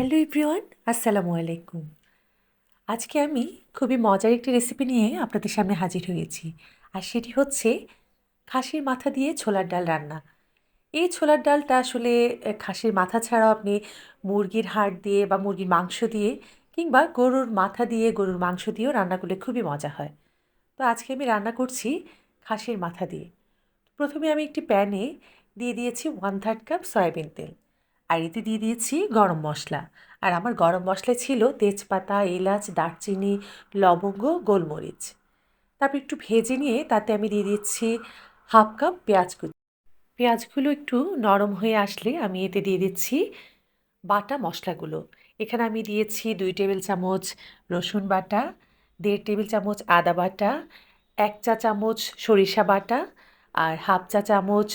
Hello everyone, আসসালামু আলাইকুম। আজকে আমি খুবই মজার একটি রেসিপি নিয়ে আপনাদের সামনে হাজির হয়েছি, আর সেটি হচ্ছে খাসির মাথা দিয়ে ছোলার ডাল রান্না। এই ছোলার ডালটা আসলে খাসির মাথা ছাড়াও আপনি মুরগির হাড় দিয়ে বা মুরগির মাংস দিয়ে কিংবা গরুর মাথা দিয়ে গরুর মাংস দিয়েও রান্না করলে খুবই মজা হয়। তো আজকে আমি রান্না করছি খাসির মাথা দিয়ে। প্রথমে আমি একটি প্যানে দিয়ে দিয়েছি ওয়ান থার্ড কাপ সয়াবিন তেল। আর এতে দিয়ে দিয়েছি গরম মশলা। আর আমার গরম মশলা ছিল তেজপাতা, এলাচ, দারচিনি, লবঙ্গ, গোলমরিচ। তারপর একটু ভেজে নিয়ে তাতে আমি দিয়ে দিচ্ছি হাফ কাপ পেঁয়াজ কুচি। পেঁয়াজগুলো একটু নরম হয়ে আসলে আমি এতে দিয়ে দিচ্ছি বাটা মশলাগুলো। এখানে আমি দিয়েছি দুই টেবিল চামচ রসুন বাটা, দেড় টেবিল চামচ আদা বাটা, এক চা চামচ সরিষা বাটা, আর হাফ চা চামচ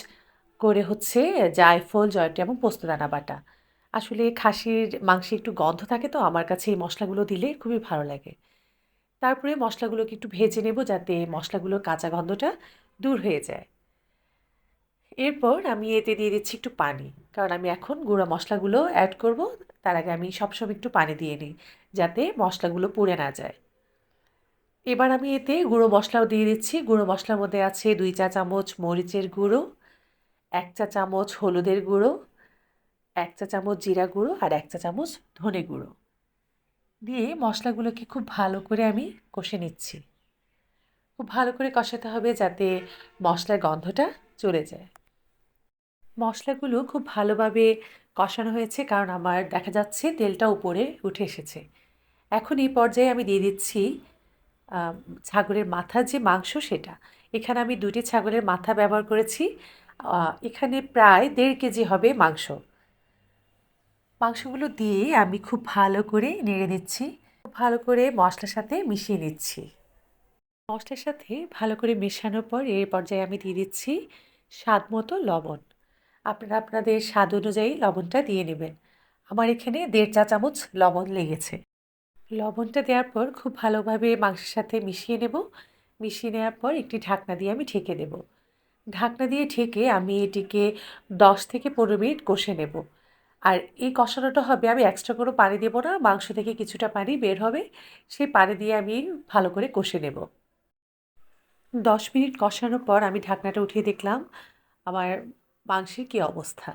করে হচ্ছে জায়ফল জয়ত্রী এবং পোস্তদানা বাটা। আসলে খাসির মাংসে একটু গন্ধ থাকে তো, আমার কাছে এই মশলাগুলো দিলে খুবই ভালো লাগে। তারপরে মশলাগুলোকে একটু ভেজে নেব যাতে মশলাগুলোর কাঁচা গন্ধটা দূর হয়ে যায়। এরপর আমি এতে দিয়ে দিচ্ছি একটু পানি, কারণ আমি এখন গুঁড়ো মশলাগুলো অ্যাড করব। তার আগে আমি সবসময় একটু পানি দিয়ে নিই, যাতে মশলাগুলো পুড়ে না যায়। এবার আমি এতে গুঁড়ো মশলাও দিয়ে দিচ্ছি। গুঁড়ো মশলার মধ্যে আছে দুই চা চামচ মরিচের গুঁড়ো এক চা চামচ হলুদের গুঁড়ো, এক চা চামচ জিরা গুঁড়ো আর এক চা চামচ ধনে গুঁড়ো। দিয়ে মশলাগুলোকে খুব ভালো করে আমি কষে নিচ্ছি। খুব ভালো করে কষাতে হবে যাতে মশলার গন্ধটা চলে যায়। মশলাগুলো খুব ভালোভাবে কষানো হয়েছে কারণ আমার দেখা যাচ্ছে তেলটা উপরে উঠে এসেছে। এখন এই পর্যায়ে আমি দিয়ে দিচ্ছি ছাগলের মাথার যে মাংস সেটা। এখানে আমি দুটি ছাগলের মাথা ব্যবহার করেছি। এখানে প্রায় দেড় কেজি হবে মাংস। মাংসগুলো দিয়ে আমি খুব ভালো করে নেড়ে নিচ্ছি, খুব ভালো করে মশলার সাথে মিশিয়ে নিচ্ছি। মশলার সাথে ভালো করে মেশানোর পর এই পর্যায়ে আমি দিয়ে দিচ্ছি স্বাদ মতো লবণ। আপনারা আপনাদের স্বাদ অনুযায়ী লবণটা দিয়ে নেবেন। আমার এখানে দেড় চা চামচ লবণ লেগেছে। লবণটা দেওয়ার পর খুব ভালোভাবে মাংসের সাথে মিশিয়ে নেব। মিশিয়ে নেওয়ার পর একটি ঢাকনা দিয়ে আমি ঢেকে দেব ঢাকনা দিয়ে ঢেকে আমি এটিকে দশ থেকে পনেরো মিনিট কষে নেব। আর এই কষানোটা হবে, আমি এক্সট্রা কোনো পানি দেবো না, মাংস থেকে কিছুটা পানি বের হবে, সেই পানি দিয়ে আমি ভালো করে কষে নেব। দশ মিনিট কষানোর পর আমি ঢাকনাটা উঠিয়ে দেখলাম, আমার মাংসের কী অবস্থা।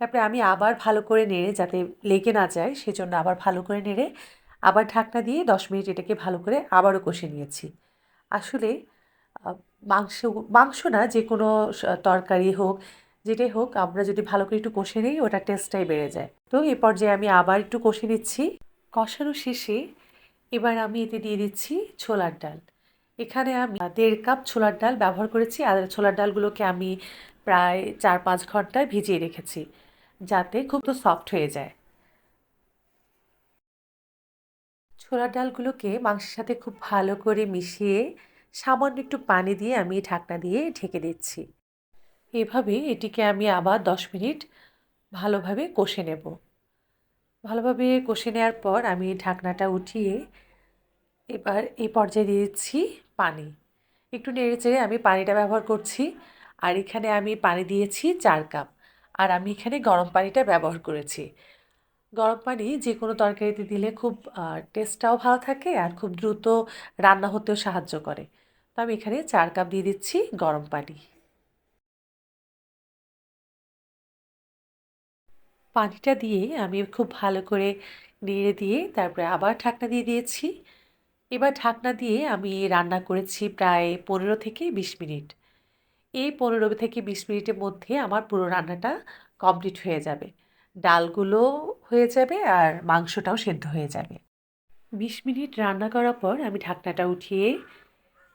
তারপরে আমি আবার ভালো করে নেড়ে, যাতে লেগে না যায়, সেজন্য আবার ভালো করে নেড়ে, আবার ঢাকনা দিয়ে দশ মিনিট এটাকে ভালো করে আবারও কষে নিয়েছি। আসলে মাংস মাংস না, যে কোনো তরকারি হোক, যেটাই হোক, আমরা যদি ভালো করে একটু কষে নিই ওটার টেস্টটাই বেড়ে যায়। তো এই পর্যায়ে আমি আবার একটু কষে নিচ্ছি। কষানো শেষে এবার আমি এতে দিয়ে দিচ্ছি ছোলার ডাল। এখানে আমি দেড় কাপ ছোলার ডাল ব্যবহার করেছি, আর ছোলার ডালগুলোকে আমি প্রায় চার পাঁচ ঘন্টায় ভিজিয়ে রেখেছি, যাতে খুব তো সফট হয়ে যায়। ছোলার ডালগুলোকে মাংসের সাথে খুব ভালো করে মিশিয়ে সামান্য একটু পানি দিয়ে আমি ঢাকনা দিয়ে ঢেকে দিচ্ছি। এভাবে এটিকে আমি আবার দশ মিনিট ভালোভাবে কষে নেব। ভালোভাবে কষে নেওয়ার পর আমি ঢাকনাটা উঠিয়ে এবার এই পর্যায়ে দিয়ে দিচ্ছি পানি। একটু নেড়ে চেড়ে আমি পানিটা ব্যবহার করছি আর এখানে আমি পানি দিয়েছি চার কাপ। আর আমি এখানে গরম পানিটা ব্যবহার করেছি। গরম পানি যে কোনো তরকারিতে দিলে খুব টেস্টটাও ভালো থাকে আর খুব দ্রুত রান্না হতেও সাহায্য করে। তো আমি এখানে চার কাপ দিয়ে দিচ্ছি গরম পানি। পানিটা দিয়ে আমি খুব ভালো করে নেড়ে দিয়ে তারপরে আবার ঢাকনা দিয়ে দিয়েছি। এবার ঢাকনা দিয়ে আমি রান্না করেছি প্রায় পনেরো থেকে বিশ মিনিট। এই পনেরো থেকে বিশ মিনিটের মধ্যে আমার পুরো রান্নাটা কমপ্লিট হয়ে যাবে। ডালগুলো হয়ে যাবে আর মাংসটাও সেদ্ধ হয়ে যাবে। বিশ মিনিট রান্না করার পর আমি ঢাকনাটা উঠিয়ে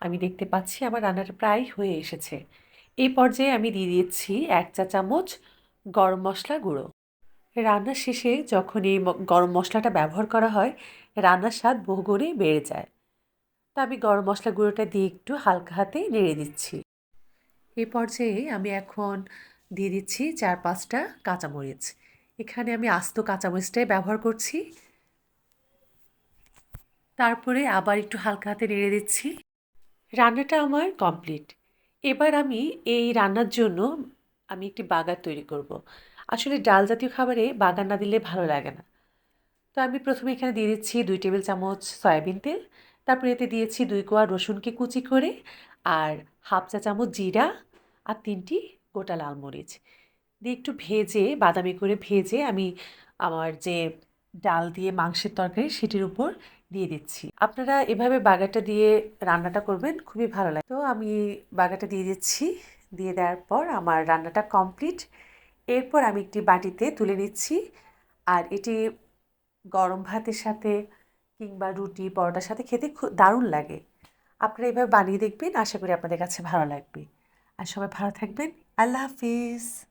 আমি দেখতে পাচ্ছি আমার রান্নাটা প্রায় হয়ে এসেছে। এই পর্যায়ে আমি দিয়ে দিচ্ছি এক চা চামচ গরম মশলা গুঁড়ো। রান্নার শেষে যখন এই গরম মশলাটা ব্যবহার করা হয়, রান্নার স্বাদ বহুগুণে বেড়ে যায়। তা আমি গরম মশলা গুঁড়োটা দিয়ে একটু হালকা হাতে নেড়ে দিচ্ছি। এই পর্যায়ে আমি এখন দিয়ে দিচ্ছি চার পাঁচটা কাঁচামরিচ। এখানে আমি আস্ত কাঁচামরিচটাই ব্যবহার করছি। তারপরে আবার একটু হালকা হাতে নেড়ে দিচ্ছি। রান্নাটা আমার কমপ্লিট। এবার আমি এই রান্নার জন্য আমি একটি বাগার তৈরি করব। আসলে ডাল জাতীয় খাবারে বাগান না দিলে ভালো লাগে না। তো আমি প্রথমে এখানে দিয়ে দিচ্ছি দুই টেবিল চামচ সয়াবিন তেল। তারপরে এতে দিয়েছি দুই কোয়া রসুনকে কুচি করে আর হাফ চা চামচ জিরা আর তিনটি গোটা লাল মরিচ। দিয়ে একটু ভেজে, বাদামি করে ভেজে আমি আমার যে ডাল দিয়ে মাংসের তরকারি সেটির উপর দিয়ে দিচ্ছি। আপনারা এভাবে বাগাটা দিয়ে রান্নাটা করবেন, খুবই ভালো লাগে। তো আমি বাগাটা দিয়ে দিচ্ছি। দিয়ে দেওয়ার পর আমার রান্নাটা কমপ্লিট। এরপর আমি একটি বাটিতে তুলে নিচ্ছি। আর এটি গরম ভাতের সাথে কিংবা রুটি, পরোটার সাথে খেতে খুব দারুণ লাগে। আপনারা এভাবে বানিয়ে দেখবেন, আশা করি আপনাদের কাছে ভালো লাগবে। আর সবাই ভালো থাকবেন। আল্লাহ হাফিজ।